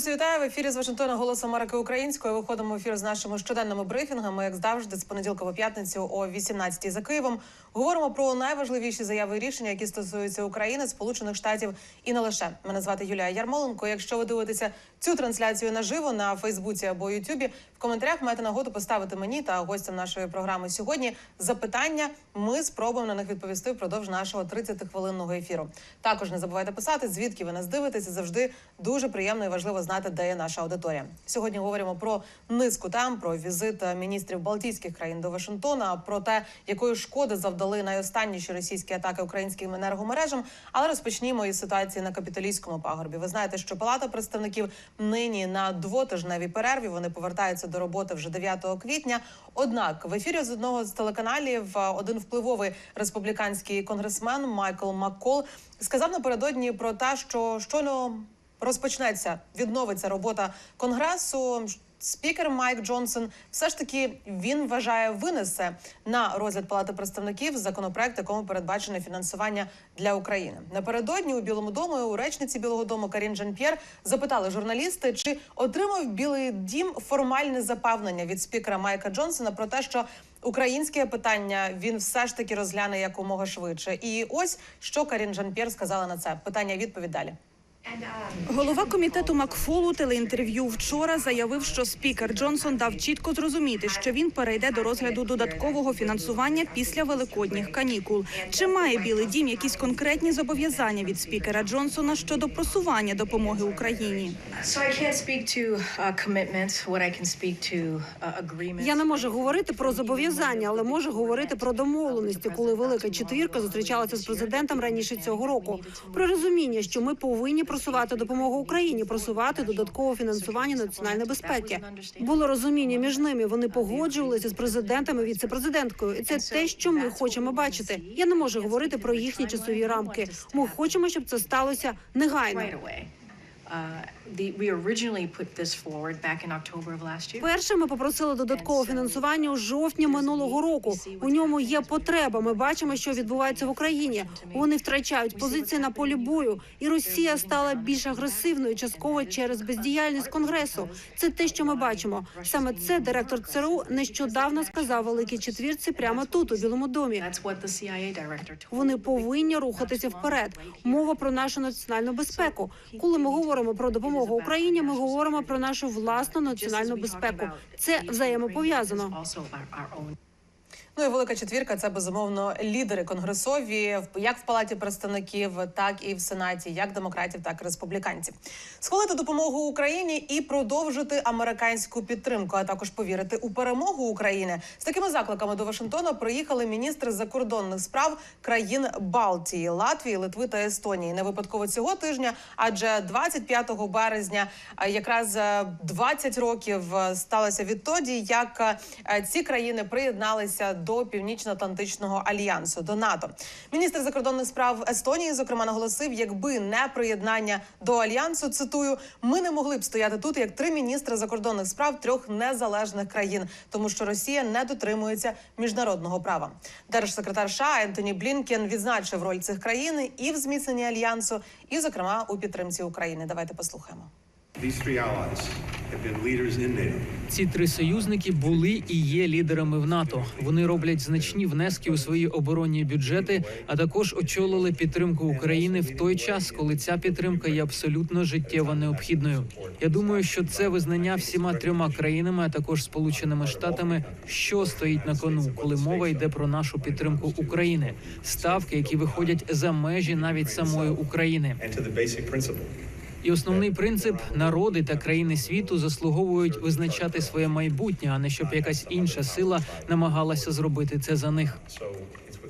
Друзі, вітаю в ефірі з Вашингтона Голос Америки Українською. Виходимо в ефір з нашими щоденними брифінгами, як завжди, з понеділка по п'ятницю о 18 за Києвом. Говоримо про найважливіші заяви і рішення, які стосуються України, Сполучених Штатів і не лише. Мене звати Юлія Ярмоленко. Якщо ви дивитеся цю трансляцію наживо на Фейсбуці або Ютубі, в коментарях маєте нагоду поставити мені та гостям нашої програми сьогодні запитання. Ми спробуємо на них відповісти впродовж нашого 30-хвилинного ефіру. Також не забувайте писати, звідки ви нас дивитеся. Завжди дуже приємно і важливо знати, де є наша аудиторія. Сьогодні говоримо про низку тем, про візит міністрів Балтійських країн до Вашингтона, про те, якої шкоди завдали найостанніші російські атаки українським енергомережам. Але розпочнімо із ситуації на капітолійському пагорбі. Ви знаєте, що Палата представників нині на двотижневій перерві. Вони повертаються до роботи вже 9 квітня. Однак в ефірі з одного з телеканалів один впливовий республіканський конгресмен Майкл Маккол сказав напередодні про те, що щойно розпочнеться, відновиться робота конгресу. Спікер Майк Джонсон все ж таки він вважає винесе на розгляд палати представників законопроект, якому передбачене фінансування для України. Напередодні у Білому дому у речниці Білого дому Карін Жан П'єр запитали журналісти, чи отримав Білий Дім формальне запевнення від спікера Майка Джонсона про те, що українське питання він все ж таки розгляне якомога швидше. І ось що Карін Жан П'єр сказала на це питання. Відповідь далі. Голова комітету Макфол у телеінтерв'ю вчора заявив, що спікер Джонсон дав чітко зрозуміти, що він перейде до розгляду додаткового фінансування після великодніх канікул. Чи має Білий Дім якісь конкретні зобов'язання від спікера Джонсона щодо просування допомоги Україні? Uh, uh. Я не можу говорити про зобов'язання, але можу говорити про домовленості, коли велика четвірка зустрічалася з президентом раніше цього року. Про розуміння, що ми повинні просувати допомогу Україні, просувати додаткове фінансування національної безпеки. Було розуміння між ними. Вони погоджувалися з президентом і віцепрезиденткою. І це те, що ми хочемо бачити. Я не можу говорити про їхні часові рамки. Ми хочемо, щоб це сталося негайно. The, we originally put this forward back in October of last year. Перше ми попросили додаткове фінансування у жовтні минулого року. У ньому є потреба. Ми бачимо, що відбувається в Україні. Вони втрачають позиції на полі бою, і Росія стала більш агресивною, частково через бездіяльність конгресу. Це те, що ми бачимо. Саме це директор ЦРУ нещодавно сказав великій четвірці прямо тут, у Білому домі. Вони повинні рухатися вперед. Мова про нашу національну безпеку. Коли ми говоримо про допомогу Україні, ми говоримо про нашу власну національну безпеку. Це взаємопов'язано. Ну і велика четвірка це безумовно лідери конгресові, як в палаті представників, так і в сенаті, як демократів, так і республіканців. Схвалити допомогу Україні і продовжити американську підтримку, а також повірити у перемогу України. З такими закликами до Вашингтона приїхали міністри закордонних справ країн Балтії, Латвії, Литви та Естонії. Не випадково цього тижня, адже 25 березня, якраз е, 20 років е, сталося відтоді, як е, ці країни приєдналися до Північно-Атлантичного альянсу до НАТО. Міністр закордонних справ Естонії, зокрема, наголосив, якби не приєднання до альянсу, цитую, ми не могли б стояти тут як три міністри закордонних справ трьох незалежних країн, тому що Росія не дотримується міжнародного права. Держсекретар США Ентоні Блінкен відзначив роль цих країн і в зміцненні альянсу, і, зокрема, у підтримці України. Давайте послухаємо. Ці три союзники були і є лідерами в НАТО. Вони роблять значні внески у свої оборонні бюджети, а також очолили підтримку України в той час, коли ця підтримка є абсолютно життєво необхідною. Я думаю, що це визнання всіма трьома країнами, а також Сполученими Штатами, що стоїть на кону, коли мова йде про нашу підтримку України, ставки, які виходять за межі навіть самої України. І основний принцип народи та країни світу заслуговують визначати своє майбутнє, а не щоб якась інша сила намагалася зробити це за них.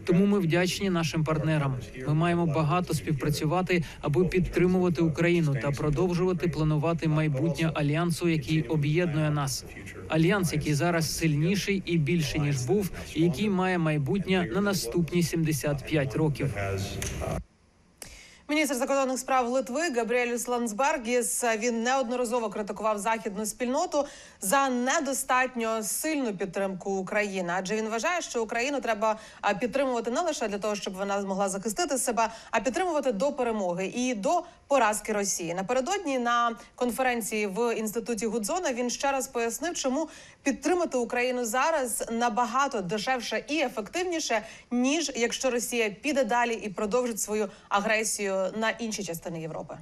Тому ми вдячні нашим партнерам. Ми маємо багато співпрацювати, аби підтримувати Україну та продовжувати планувати майбутнє альянсу, який об'єднує нас. Альянс, який зараз сильніший і більший ніж був, і який має майбутнє на наступні 75 років. Міністр закордонних справ Литви Габріелюс Ландсбергіс він неодноразово критикував західну спільноту за недостатньо сильну підтримку України, адже він вважає, що Україну треба підтримувати не лише для того, щоб вона змогла захистити себе, а підтримувати до перемоги і до поразки Росії. Напередодні на конференції в інституті Гудзона він ще раз пояснив, чому підтримати Україну зараз набагато дешевше і ефективніше, ніж якщо Росія піде далі і продовжить свою агресію на інші частини Європи.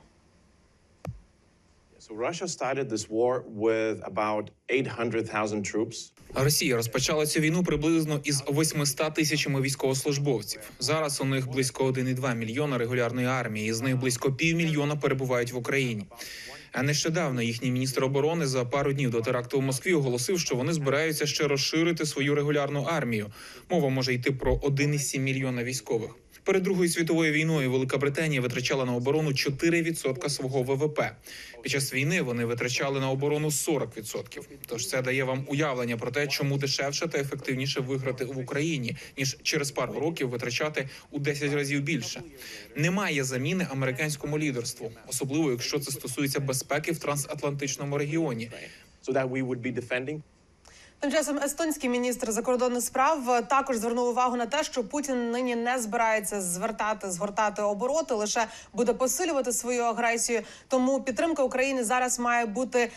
So Russia started this war with about 800,000 troops. Росія розпочала цю війну приблизно із 800 тисячами військовослужбовців. Зараз у них близько 1,2 мільйона регулярної армії. З них близько півмільйона перебувають в Україні. А нещодавно їхній міністр оборони за пару днів до теракту в Москві оголосив, що вони збираються ще розширити свою регулярну армію. Мова може йти про 1,7 мільйона військових. Перед другою світовою війною Велика Британія витрачала на оборону 4% свого ВВП. Під час війни вони витрачали на оборону 40%. Тож це дає вам уявлення про те, чому дешевше та ефективніше виграти в Україні, ніж через пару років витрачати у 10 разів більше. Немає заміни американському лідерству, особливо якщо це стосується безпеки в трансатлантичному регіоні. Тим часом естонський міністр закордонних справ е, також звернув увагу на те, що Путін нині не збирається звертати згортати обороти, лише буде посилювати свою агресію. Тому підтримка України зараз має бути.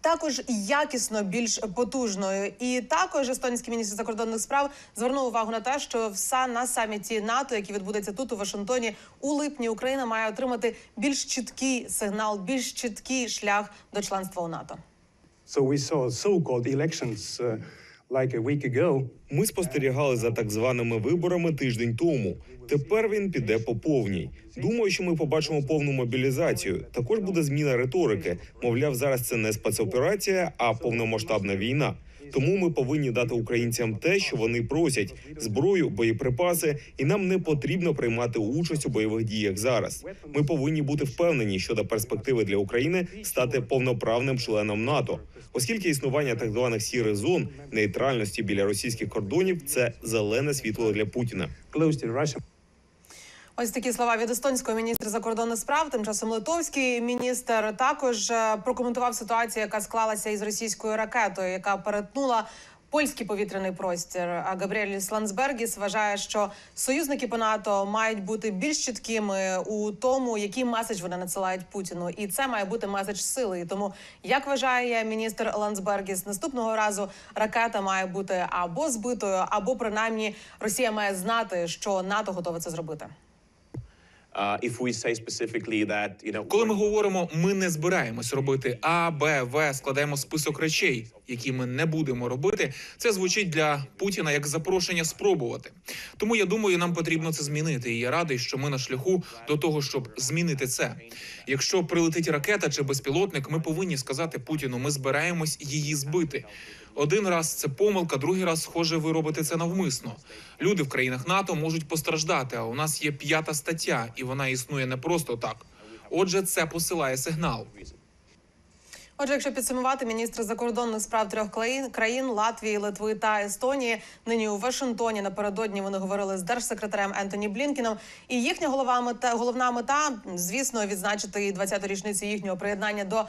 Також якісно більш потужною, і також естонський міністр закордонних справ звернув увагу на те, що все на саміті НАТО, який відбудеться тут у Вашингтоні у липні, Україна має отримати більш чіткий сигнал, більш чіткий шлях до членства у НАТО. Ми спостерігали за так званими виборами тиждень тому. Тепер він піде по повній. Думаю, що ми побачимо повну мобілізацію. Також буде зміна риторики. Мовляв, зараз це не спецоперація, а повномасштабна війна. Тому ми повинні дати українцям те, що вони просять: зброю, боєприпаси, і нам не потрібно приймати участь у бойових діях зараз. Ми повинні бути впевнені щодо перспективи для України стати повноправним членом НАТО, оскільки існування так званих сірих зон нейтральності біля російських кордонів це зелене світло для Путіна. Ось такі слова від естонського міністра закордонних справ. Тим часом литовський міністр також е, прокоментував ситуацію, яка склалася із російською ракетою, яка перетнула. Польський повітряний простір А Габріель Ландсбергіс вважає, що союзники по НАТО мають бути більш чіткими у тому, який меседж вони надсилають Путіну, і це має бути меседж сили. І тому, як вважає міністр Ландсбергіс, наступного разу ракета має бути або збитою, або принаймні Росія має знати, що НАТО готове це зробити. Коли ми говоримо, ми не збираємось робити А, Б, В, складаємо список речей, які ми не будемо робити. Це звучить для Путіна як запрошення спробувати. Тому я думаю, нам потрібно це змінити. І я радий, що ми на шляху до того, щоб змінити це. Якщо прилетить ракета чи безпілотник, ми повинні сказати Путіну, ми збираємось її збити. Один раз це помилка, другий раз, схоже, ви робите це навмисно. Люди в країнах НАТО можуть постраждати. А у нас є п'ята стаття, і вона існує не просто так. Отже, це посилає сигнал. Отже, якщо підсумувати, міністри закордонних справ трьох країн Латвії, Литви та Естонії нині у Вашингтоні напередодні вони говорили з держсекретарем Ентоні Блінкіном. І їхня голова мета головна мета, звісно, відзначити 20-ту річницю їхнього приєднання до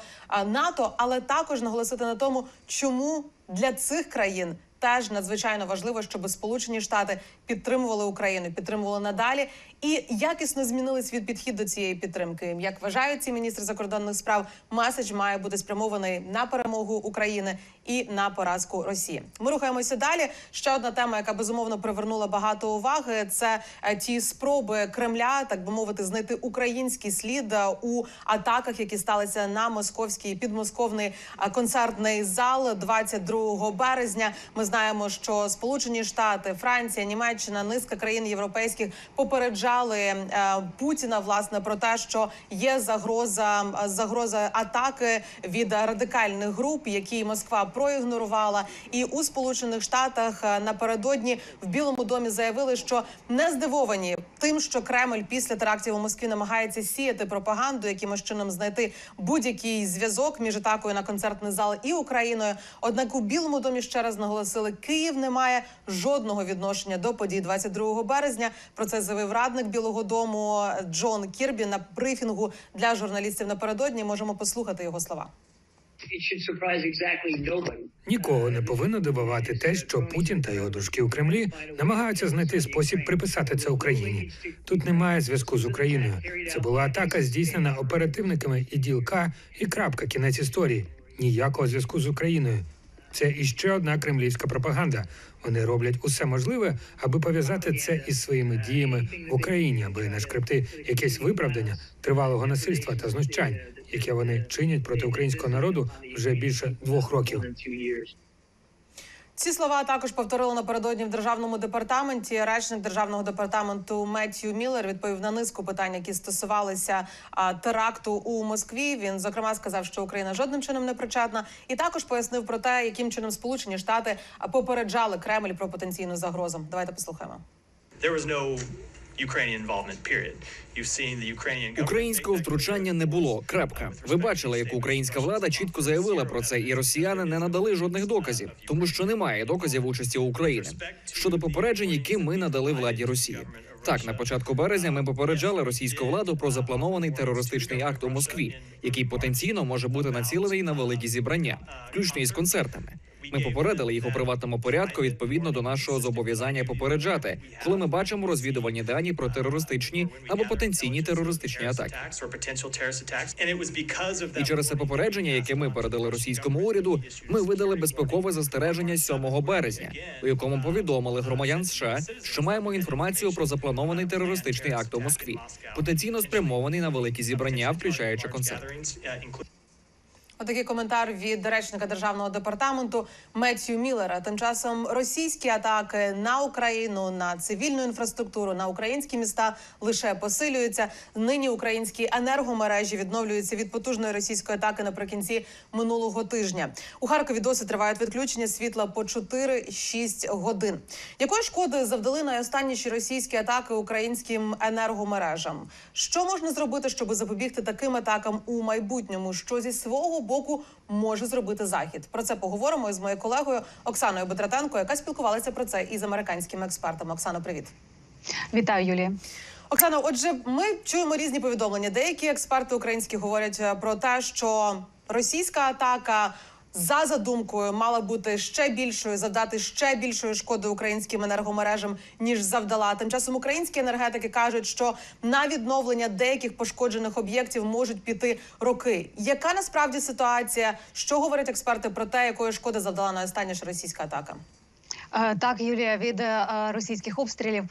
НАТО, але також наголосити на тому, чому для цих країн. Теж надзвичайно важливо, щоб Сполучені Штати підтримували Україну, підтримували надалі і якісно змінили свій підхід до цієї підтримки. Як вважають ці міністри закордонних справ, меседж має бути спрямований на перемогу України і на поразку Росії. Ми рухаємося далі. Ще одна тема, яка безумовно привернула багато уваги, це е, ті спроби Кремля, так би мовити, знайти український слід е, у атаках, які сталися на московський підмосковний е, концертний зал 22 березня. Ми знаємо, що Сполучені Штати, Франція, Німеччина, низка країн європейських попереджали е, Путіна власне про те, що є загроза загроза атаки від радикальних груп, які Москва проігнорувала. І у Сполучених Штатах е, напередодні в Білому домі заявили, що не здивовані тим, що Кремль після терактів у Москві намагається сіяти пропаганду, якимось чином знайти будь-який зв'язок між атакою на концертний зал і Україною. Однак у Білому домі ще раз наголосили, Київ не має жодного відношення до подій 22 березня. Про це заявив радник Білого Дому Джон Кірбі на брифінгу для журналістів напередодні. Можемо послухати його слова. Нікого не повинно дивувати те, що Путін та його дружки у Кремлі намагаються знайти спосіб приписати це Україні. Тут немає зв'язку з Україною. Це була атака, здійснена оперативниками і ділка, і крапка кінець історії. Ніякого зв'язку з Україною. Це іще одна кремлівська пропаганда. Вони роблять усе можливе, аби пов'язати це із своїми діями в Україні, аби нашкребти якесь виправдання тривалого насильства та знущань, яке вони чинять проти українського народу вже більше двох років. Ці слова також повторили напередодні в державному департаменті. Речник державного департаменту Меттью Міллер відповів на низку питань, які стосувалися теракту у Москві. Він зокрема сказав, що Україна жодним чином не причетна, і також пояснив про те, яким чином Сполучені Штати попереджали Кремль про потенційну загрозу. Давайте послухаємо. There was no Ukrainian involvement, period. Українського втручання не було. Крапка. Ви бачили, як українська влада чітко заявила про це, і росіяни не надали жодних доказів, тому що немає доказів участі України щодо попереджень, які ми надали владі Росії. Так, на початку березня ми попереджали російську владу про запланований терористичний акт у Москві, який потенційно може бути націлений на великі зібрання, включно із концертами. Ми попередили їх у приватному порядку відповідно до нашого зобов'язання попереджати, коли ми бачимо розвідувальні дані про терористичні або потенційні терористичні атаки. І через це попередження, яке ми передали російському уряду, ми видали безпекове застереження 7 березня, у якому повідомили громадян США, що маємо інформацію про запланований терористичний акт у Москві, потенційно спрямований на великі зібрання, включаючи концерт. Отакий коментар від речника державного департаменту Меттью Міллера. Тим часом російські атаки на Україну, на цивільну інфраструктуру, на українські міста лише посилюються. Нині українські енергомережі відновлюються від потужної російської атаки наприкінці минулого тижня. У Харкові досі тривають відключення світла по 4-6 годин. Якої шкоди завдали найостанніші російські атаки українським енергомережам? Що можна зробити, щоб запобігти таким атакам у майбутньому? Що зі свого боку може зробити захід? Про це поговоримо із моєю колегою Оксаною Бетратенко, яка спілкувалася про це із американськими експертами. Оксано, привіт. Вітаю, Юлія. Оксано, отже, ми чуємо різні повідомлення. Деякі експерти українські говорять е, про те, що російська атака. За задумкою мала бути ще більшою, завдати ще більшої шкоди українським енергомережам ніж завдала. Тим часом українські енергетики кажуть, що на відновлення деяких пошкоджених об'єктів можуть піти роки. Яка насправді ситуація? Що говорять експерти про те, якої шкоди завдала найостанніша російська атака? Е, Так, Юлія, від е, російських обстрілів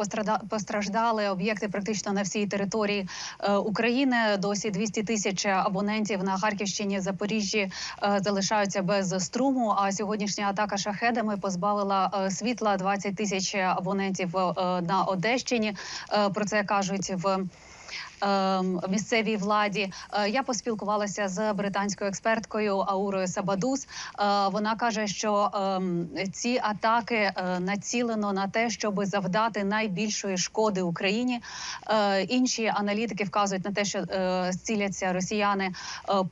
постраждали об'єкти практично на всій території е, України. Досі 200 тисяч абонентів на Харківщині, Запоріжжі залишаються без струму. А сьогоднішня атака шахедами позбавила світла 20 тисяч абонентів на Одещині. Про це кажуть в. Ем, Місцевій владі Е, я поспілкувалася з британською експерткою Аурою Сабадус. Е, Вона каже, що ем, ці атаки е, націлено на те, щоб завдати найбільшої шкоди Україні. Інші аналітики вказують на те, що ціляться росіяни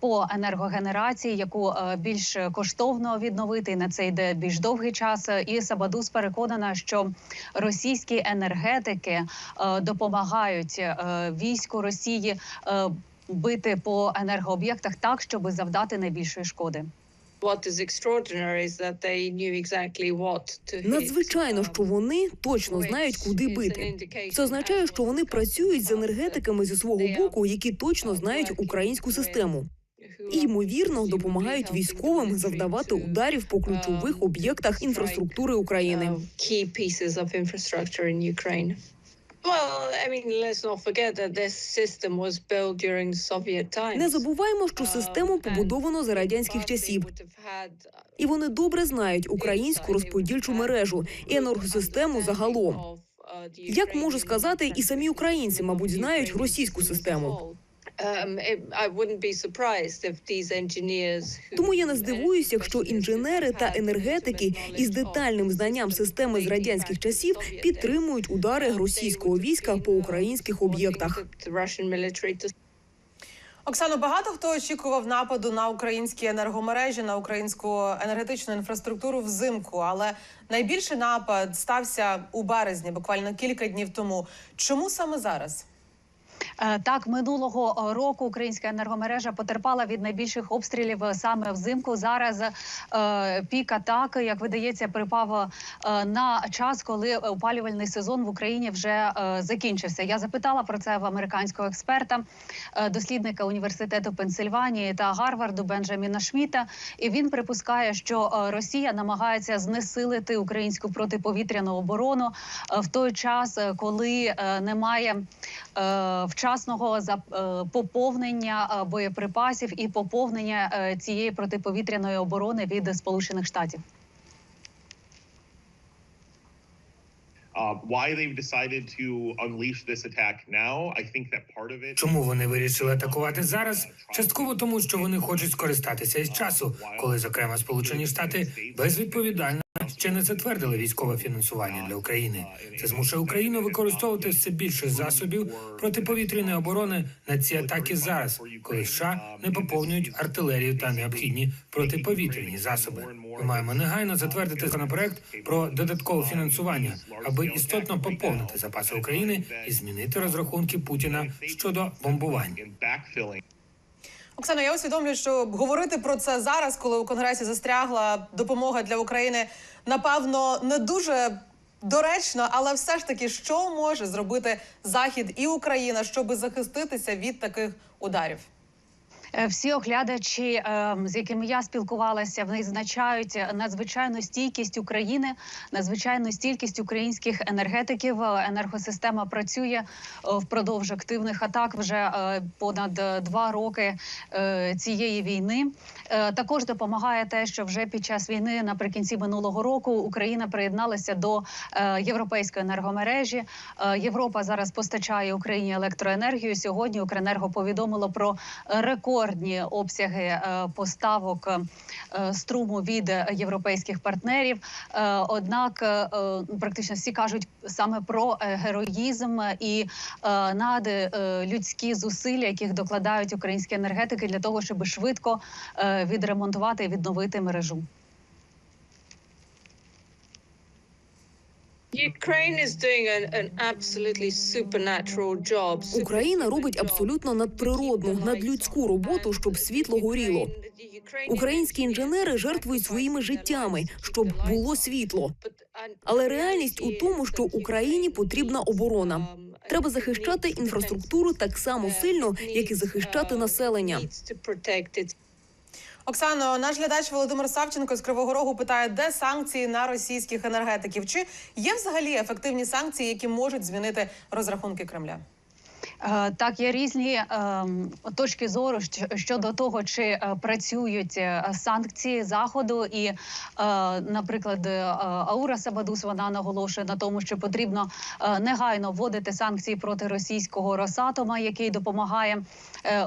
по енергогенерації, яку більш коштовно відновити. І на це йде більш довгий час. І Сабадус переконана, що російські енергетики допомагають е, війську Росії е, бити по енергооб'єктах так, щоб завдати найбільшої шкоди. Надзвичайно, що вони точно знають, куди бити. Це означає, що вони працюють з енергетиками зі свого боку, які точно знають українську систему. І ймовірно допомагають військовим завдавати ударів по ключових об'єктах інфраструктури України. Не забуваємо, що систему побудовано за радянських часів, і вони добре знають українську розподільчу мережу і енергосистему загалом. Як можу сказати, і самі українці, мабуть, знають російську систему. Тому я не здивуюсь, якщо інженери та енергетики із детальним знанням системи з радянських часів підтримують удари російського війська по українських об'єктах. Оксано, багато хто очікував нападу на українські енергомережі, на українську енергетичну інфраструктуру взимку, але найбільший напад стався у березні, буквально кілька днів тому. Чому саме зараз? Е, Так, минулого е, року українська енергомережа потерпала від найбільших обстрілів е, саме взимку. Зараз пік атаки, як видається, припав на час, коли опалювальний сезон в Україні вже закінчився. Я запитала про це в американського експерта, дослідника університету Пенсильванії та Гарварду Бенджаміна Шміта. І він припускає, що Росія намагається знесилити українську протиповітряну оборону в той час, коли немає е, вчасного е, поповнення е, боєприпасів і поповнення е, цієї протиповітряної оборони від Сполучених Штатів. Uh. Чому вони вирішили атакувати зараз? Частково тому, що вони хочуть скористатися із часу, коли, зокрема, Сполучені Штати безвідповідально ще не затвердили військове фінансування для України. Це змушує Україну використовувати все більше засобів протиповітряної оборони на ці атаки зараз, коли США не поповнюють артилерію та необхідні протиповітряні засоби. Ми маємо негайно затвердити законопроект про додаткове фінансування, аби істотно поповнити запаси України і змінити розрахунки Путіна щодо бомбувань. Оксано, я усвідомлюю, що говорити про це зараз, коли у конгресі застрягла допомога для України, напевно, не дуже доречно, але все ж таки, що може зробити Захід і Україна, щоб захиститися від таких ударів? Е, Всі оглядачі, е, з якими я спілкувалася, вони відзначають надзвичайну стійкість України, надзвичайну стійкість українських енергетиків. Е, Енергосистема працює е, впродовж активних атак вже е, понад е, два роки е, цієї війни. Е, Також допомагає те, що вже під час війни, наприкінці минулого року, Україна приєдналася до е, європейської енергомережі. Е, Європа зараз постачає Україні електроенергію. Сьогодні Укренерго повідомило про рекордні обсяги е, поставок е, струму від європейських партнерів. Е, Однак, практично всі кажуть саме про героїзм і е, надлюдські зусилля, яких докладають українські енергетики для того, щоб швидко відремонтувати і відновити мережу. Україна робить абсолютно надприродну, надлюдську роботу, щоб світло горіло. Українські інженери жертвують своїми життями, щоб було світло. Але реальність у тому, що Україні потрібна оборона. Треба захищати інфраструктуру так само сильно, як і захищати населення. Оксано, наш глядач Володимир Савченко з Кривого Рогу питає, де санкції на російських енергетиків? Чи є взагалі ефективні санкції, які можуть змінити розрахунки Кремля? Е, Так, є різні ем, точки зору щодо того, чи е, працюють е, санкції заходу, і, наприклад, Аура Сабадус вона наголошує на тому, що потрібно негайно вводити санкції проти російського Росатома, який допомагає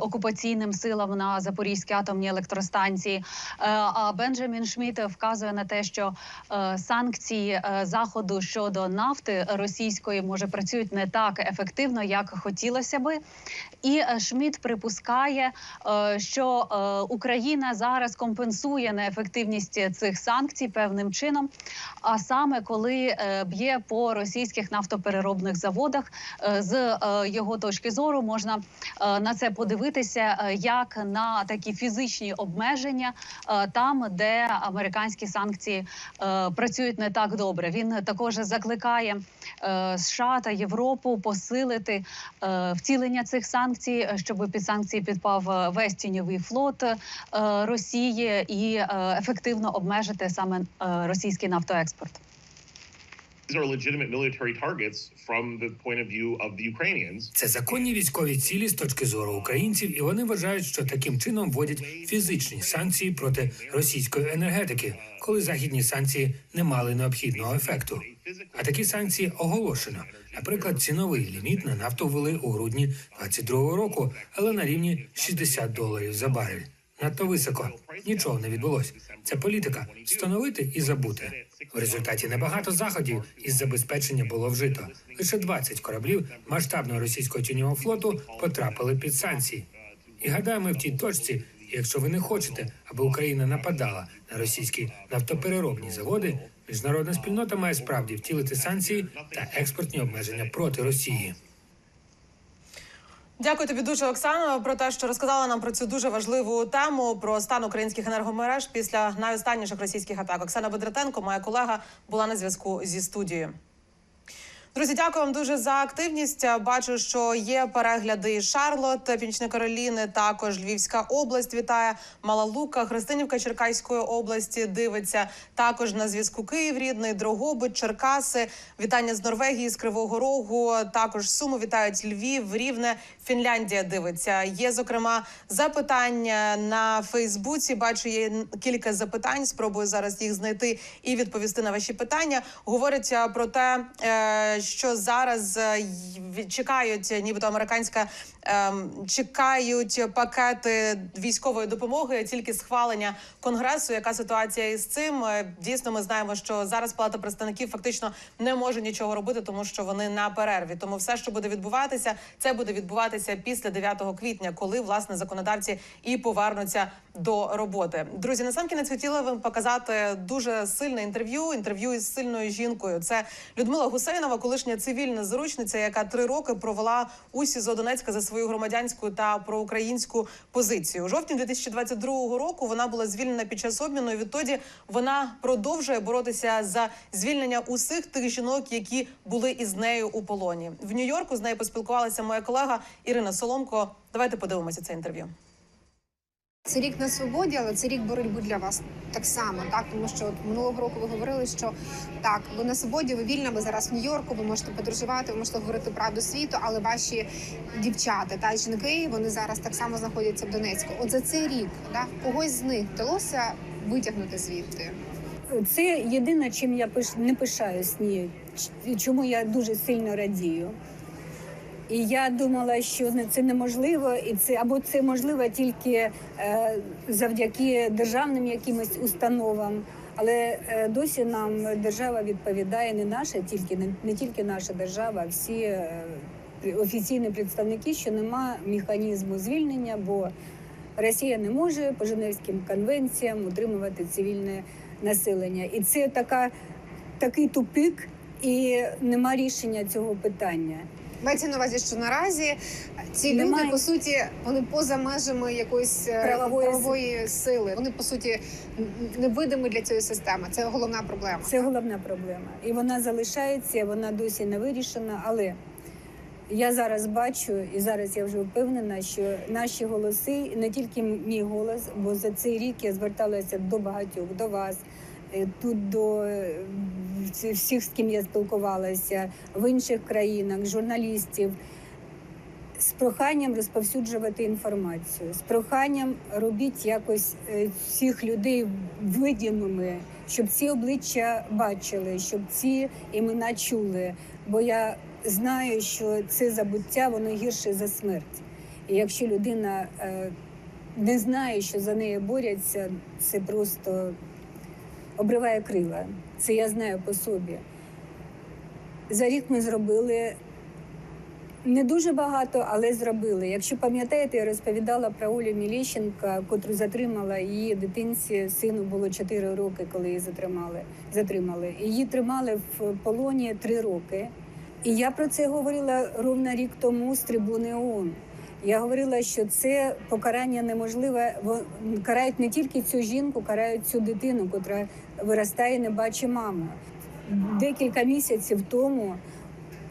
окупаційним силам на Запорізькій атомній електростанції. Е, А Бенджамін Шміт вказує на те, що е, санкції е, заходу щодо нафти російської може працюють не так ефективно, як хотілося би. І е, Шміт припускає, е, що е, Україна зараз компенсує неефективність цих санкцій певним чином. А саме коли е, б'є по російських нафтопереробних заводах, Е, з е, його точки зору можна е, на це подивитися е, як на такі фізичні обмеження е, там, де американські санкції е, працюють не так добре. Він також закликає США та Європу посилити втілення цих санкцій, щоб під санкції підпав весь тіньовий флот Росії і ефективно обмежити саме російський нафтоекспорт. These are legitimate military targets from the point of view of the Ukrainians. Це законні військові цілі з точки зору українців, і вони вважають, що таким чином вводять фізичні санкції проти російської енергетики, коли західні санкції не мали необхідного ефекту. А такі санкції оголошено. Наприклад, ціновий ліміт на нафту ввели у грудні 22-го року, але на рівні 60 доларів за барель. Надто високо. Нічого не відбулося. Це політика встановити і забути. В результаті небагато заходів із забезпечення було вжито. Лише 20 кораблів масштабного російського тіньового флоту потрапили під санкції. І гадаю, ми в тій точці, якщо ви не хочете, аби Україна нападала на російські нафтопереробні заводи, міжнародна спільнота має справді втілити санкції та експортні обмеження проти Росії. Дякую тобі дуже, Оксано, про те, що розказала нам про цю дуже важливу тему про стан українських енергомереж після найостанніших російських атак. Оксана Бедратенко, моя колега, була на зв'язку зі студією. Друзі, дякую вам дуже за активність. Бачу, що є перегляди Шарлот, Північної Кароліни, також Львівська область вітає Мала Лука, Христинівка Черкаської області дивиться. Також на зв'язку Київ, рідний, Дрогобич, Черкаси. Вітання з Норвегії, з Кривого Рогу. Також Суму вітають Львів, Рівне, Фінляндія дивиться. Є зокрема запитання на Фейсбуці. Бачу, є кілька запитань. Спробую зараз їх знайти і відповісти на ваші питання. Говорять е, про те, е, що зараз е, чекають, нібито американська ем, чекають пакети військової допомоги тільки схвалення конгресу. Яка ситуація із цим? Е, Дійсно, ми знаємо, що зараз Палата представників фактично не може нічого робити, тому що вони на перерві. Тому все, що буде відбуватися, це буде відбуватися після 9 квітня, коли власне законодавці і повернуться до роботи. Друзі, насамкінець хотіла вам показати дуже сильне інтерв'ю. Інтерв'ю із сильною жінкою. Це Людмила Гусейнова, колишня цивільна заручниця, яка три роки провела у СІЗО Донецька за свою громадянську та проукраїнську позицію. У жовтні 2022 року вона була звільнена під час обміну. і Відтоді вона продовжує боротися за звільнення усіх тих жінок, які були із нею у полоні. В Нью-Йорку з нею поспілкувалася моя колега Ірина Соломко. Давайте подивимося це інтерв'ю. Це рік на свободі, але це рік боротьби для вас так само, так тому що от минулого року ви говорили, що так, ви на свободі, ви вільна, ви зараз в Нью-Йорку, ви можете подорожувати, ви можете говорити правду світу, але ваші дівчата та жінки вони зараз так само знаходяться в Донецьку. От за цей рік да, когось з них вдалося витягнути звідти. Це єдине, чим я пиш- не пишаюсь, ні. Чому я дуже сильно радію. І я думала, що це неможливо, і це або це можливо тільки е, завдяки державним якимось установам. Але е, досі нам держава відповідає не наша, тільки не, тільки наша держава, а всі е, офіційні представники, що нема механізму звільнення, бо Росія не може по Женевським конвенціям утримувати цивільне населення. І це така, такий тупик, і нема рішення цього питання. Мається на увазі, що наразі ці люди по суті вони поза межами якоїсь е, Правової правової сили. Вони по суті невидимі для цієї системи. Це головна проблема. Це головна проблема. І вона залишається, вона досі не вирішена. Але я зараз бачу, і зараз я вже впевнена, що наші голоси, не тільки мій голос, бо за цей рік я зверталася до багатьох, до вас. Е, Тут до е, всіх, з ким я спілкувалася, в інших країнах, журналістів, з проханням розповсюджувати інформацію, з проханням робіть якось е, всіх людей видимими, щоб ці обличчя бачили, щоб ці імена чули. Бо я знаю, що це забуття воно гірше за смерть. І якщо людина не знає, що за нею борються, це просто обриває крила. Це я знаю по собі. За рік ми зробили не дуже багато, але зробили. Якщо пам'ятаєте, я розповідала про Олю Міліщенка, котру затримала її дитинці. Сину було 4 роки, коли її затримали. Затримали. Її тримали в полоні 3 роки. І я про це говорила ровно рік тому з трибуни ООН. Я говорила, що це покарання неможливе. Карають не тільки цю жінку, карають цю дитину, котра виростає, не бачить маму. Декілька місяців тому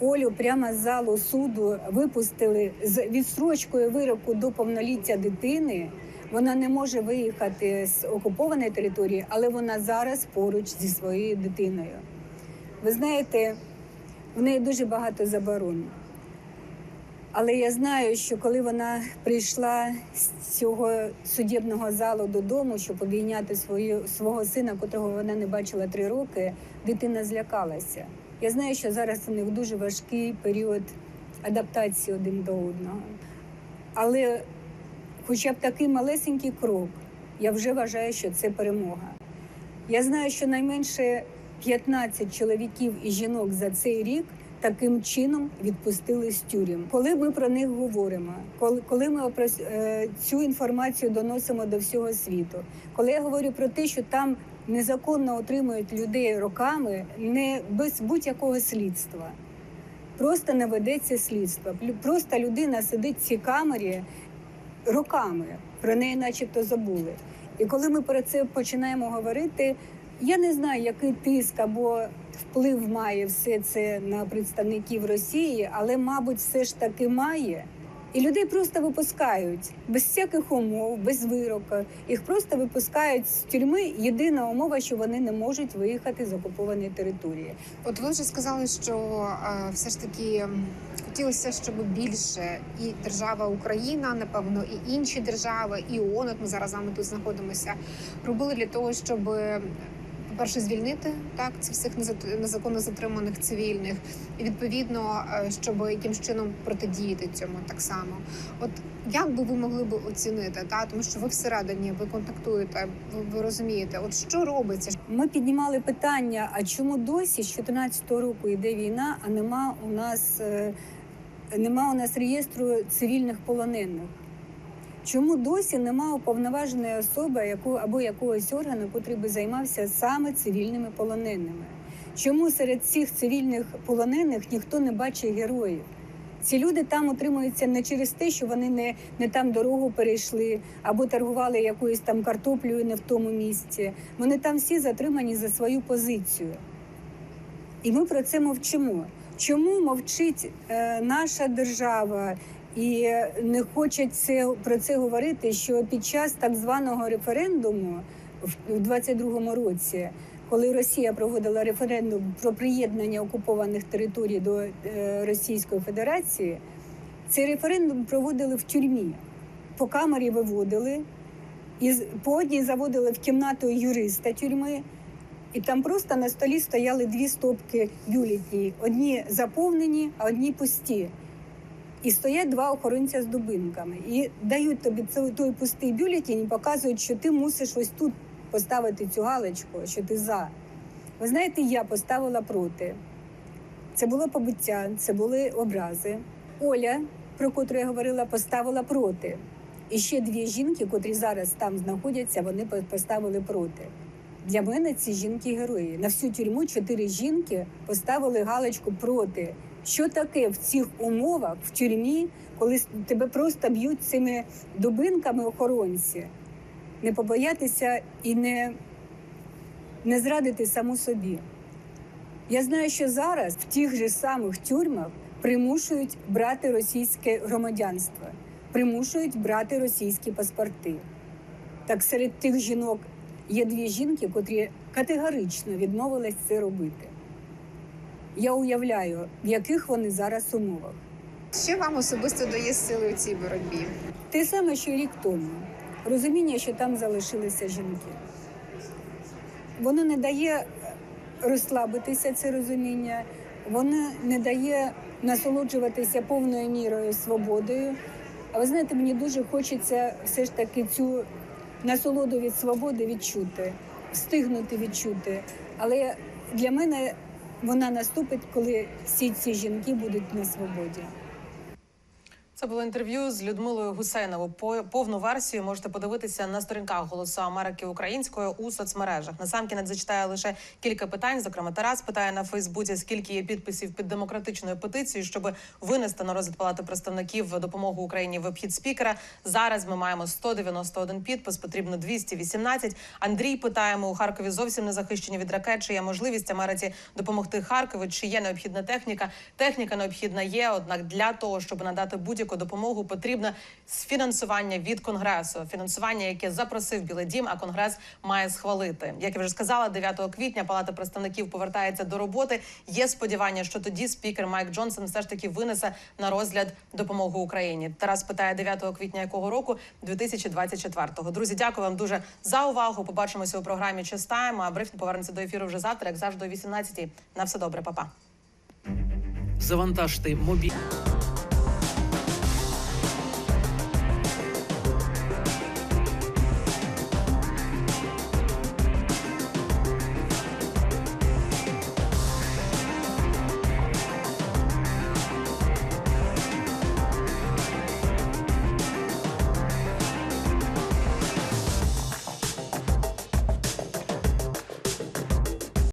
Олю прямо з залу суду випустили з відстрочкою вироку до повноліття дитини. Вона не може виїхати з окупованої території, але вона зараз поруч зі своєю дитиною. Ви знаєте, в неї дуже багато заборон. Але я знаю, що коли вона прийшла з цього судебного залу додому, щоб обійняти свою свого сина, котрого вона не бачила три роки, дитина злякалася. Я знаю, що зараз у них дуже важкий період адаптації один до одного. Але хоча б такий малесенький крок, я вже вважаю, що це перемога. Я знаю, що найменше 15 чоловіків і жінок за цей рік таким чином відпустили з тюрем. Коли ми про них говоримо, коли, коли ми опрес- е, цю інформацію доносимо до всього світу, коли я говорю про те, що там незаконно отримують людей роками, не без будь-якого слідства. Просто не ведеться слідство. Просто людина сидить в цій камері роками, про неї начебто забули. І коли ми про це починаємо говорити, я не знаю, який тиск або вплив має все це на представників Росії, але, мабуть, все ж таки має. І людей просто випускають без всяких умов, без вироку. Їх просто випускають з тюрми. Єдина умова, що вони не можуть виїхати з окупованої території. От ви вже сказали, що е, все ж таки хотілося, щоб більше і держава Україна, напевно, і інші держави, і ООН, от ми зараз з вами тут знаходимося, робили для того, щоб. Е, По-перше, звільнити так цих всіх незаконно затриманих цивільних, і відповідно, е, щоб якимсь чином протидіяти цьому так само. От як би ви могли б оцінити, та тому що ви всередині, ви контактуєте, ви, ви розумієте, от що робиться, Ми піднімали питання: а чому досі з 2014 року йде війна, а нема у нас е, нема у нас реєстру цивільних полонених? Чому досі нема уповноваженої особи яку, або якогось органу, котрий би займався саме цивільними полоненими? Чому серед цих цивільних полонених ніхто не бачить героїв? Ці люди там утримуються не через те, що вони не, не там дорогу перейшли або торгували якоюсь там картоплею не в тому місці. Вони там всі затримані за свою позицію. І ми про це мовчимо. Чому мовчить е, наша держава і не хоче це, про це говорити? Що під час так званого референдуму в 22-му році, коли Росія проводила референдум про приєднання окупованих територій до е, Російської Федерації, цей референдум проводили в тюрмі. По камері виводили, і по одній заводили в кімнату юриста тюрми. І там просто на столі стояли дві стопки бюлетні. Одні заповнені, а одні пусті. І стоять два охоронця з дубинками. І дають тобі цей той пустий бюлетень і показують, що ти мусиш ось тут поставити цю галочку, що ти за. Ви знаєте, я поставила проти. Це було побиття, це були образи. Оля, про котру я говорила, поставила проти. І ще дві жінки, котрі зараз там знаходяться, вони поставили проти. Для мене ці жінки герої. На всю тюрму чотири жінки поставили галочку проти. Що таке в цих умовах в тюрмі, коли тебе просто б'ють цими дубинками охоронці? Не побоятися і не, не зрадити саму собі. Я знаю, що зараз в тих же самих тюрмах примушують брати російське громадянство, примушують брати російські паспорти. Так серед тих жінок є дві жінки, котрі категорично відмовились це робити. Я уявляю, в яких вони зараз умовах. що вам особисто дає сили у цій боротьбі? Те саме, що рік тому. Розуміння, що там залишилися жінки. Воно не дає розслабитися, це розуміння, воно не дає насолоджуватися повною мірою свободою. А ви знаєте, мені дуже хочеться все ж таки цю насолоду від свободи відчути, встигнути відчути. Але для мене вона наступить, коли всі ці жінки будуть на свободі. Це було інтерв'ю з Людмилою Гусейновою. По- Повну версію можете подивитися на сторінках Голосу Америки українською у соцмережах. Насамкінець зачитаю лише кілька питань. Зокрема, Тарас питає на Фейсбуці, скільки є підписів під демократичною петицією, щоб винести на розгляд палати представників допомогу Україні в обхід спікера. Зараз ми маємо 191 підпис. Потрібно 218. Андрій питаємо у Харкові зовсім не захищені від ракет. Чи є можливість Америці допомогти Харкову? Чи є необхідна техніка? Техніка необхідна є. Однак для того, щоб надати будь-яку будь-яку допомогу потрібно фінансування від конгресу. Фінансування, яке запросив Білий Дім, а конгрес має схвалити. Як я вже сказала, 9 квітня Палата представників повертається до роботи. Є сподівання, що тоді спікер Майк Джонсон все ж таки винесе на розгляд допомогу Україні. Тарас питає 9 квітня якого року 2024-го. Друзі, дякую вам дуже за увагу. Побачимося у програмі Чистаємо. А брифінг повернеться до ефіру вже завтра, як завжди, о 18-й. На все добре, папа. Завантажте мобіль.